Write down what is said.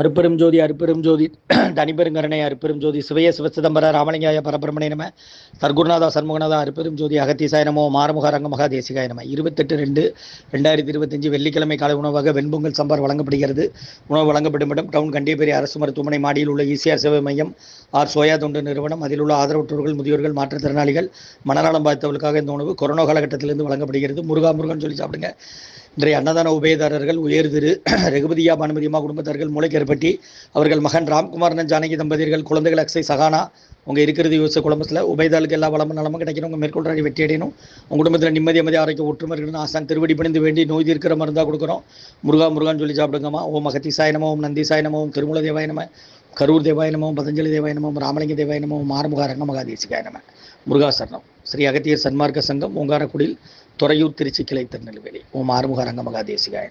அருப்பெரும் ஜோதி அருப்பெரும் ஜோதி தனிப்பெருங்கருணை அருப்பெரும் ஜோதி சிவய சிவசிதம்பர ராமலிங்காய பரபிரமணே நம சர்க்குருநாதா சண்முகநாதா அருப்பெரும் ஜோதி அகத்தீசாய நமோ மாரமுக ரங்கமகா தேசிகாய நம. இருபத்தெட்டு ரெண்டு ரெண்டாயிரத்தி இருபத்தஞ்சு வெள்ளிக்கிழமை காலை உணவாக வெண்பொங்கல் சம்பார் வழங்கப்படுகிறது. உணவு வழங்கப்படும் இடம் டவுன் கண்டியபேரி அரசு மருத்துவமனை மாடியில் உள்ள இசிஆர் சேவை மையம். ஆர் சோயா தொண்டு நிறுவனம். அதில் உள்ள ஆதரவற்றோர்கள் முதியோர்கள் மாற்றுத்திறனாளிகள் மனநலம் பாதித்தவர்களுக்காக இந்த உணவு கொரோனா காலகட்டத்திலிருந்து வழங்கப்படுகிறது. முருகா முருகன் சொல்லி சாப்பிடுங்க. இன்றைய அன்னதான உபயதாரர்கள் உயர் திரு ரகுபதியா பானுமதியம்மா குடும்பத்தார்கள் மூளைக்கருப்பட்டி அவர்கள் மகன் ராம்குமார் ஜானகி தம்பதியர்கள் குழந்தைகள் அக்ஸை சகானா உங்கள் இருக்கிறது யோசிச்ச குழம்புல உபயதாளுக்கு எல்லா வளமும் நலமும் கிடைக்கணும் உங்கள் மேற்கொள்றாடி வெற்றி அடையணும். உங்கள் குடும்பத்தில் நிம்மதி அமைதி ஆரோக்கிய ஒற்றுமை இருக்கணும் ஆசான் திருவடி பணிந்து வேண்டி நோய் தீர்க்கிற மருந்தாக கொடுக்குறோம். முருகா முருகான்னு சொல்லி சாப்பிடுங்கம்மா. ஓம் அகத்தி சாயனமோ ஓம் நந்தி சாயனமோ ஓம் திருமூல தேவாய கரூர் தேவாயனமும் பதஞ்சலி தேவாயனமோ ராமலிங்க தேவாயனமோ நமோ மாரமுக ரங்க முருகாசரணம். ஸ்ரீ அகத்தியர் சன்மார்க்க சங்கம் ஓங்காரக்குடியில் துறையூர் திருச்சி கிளை திருநெல்வேலி. ஓம் ஆறுமுக ரங்க மகாதேசிகாய